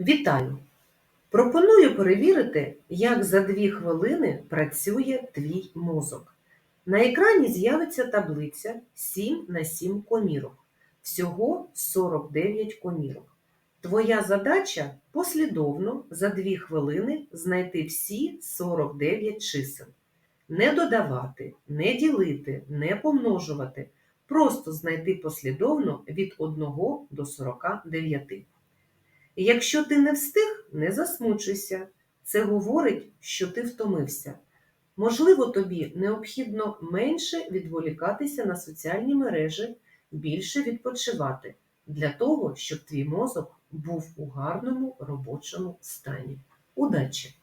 Вітаю! Пропоную перевірити, як за 2 хвилини працює твій мозок. На екрані з'явиться таблиця 7 на 7 комірок. Всього 49 комірок. Твоя задача послідовно за 2 хвилини знайти всі 49 чисел. Не додавати, не ділити, не помножувати. Просто знайти послідовно від 1 до 49. Якщо ти не встиг, не засмучуйся. Це говорить, що ти втомився. Можливо, тобі необхідно менше відволікатися на соціальні мережі, більше відпочивати для того, щоб твій мозок був у гарному робочому стані. Удачі!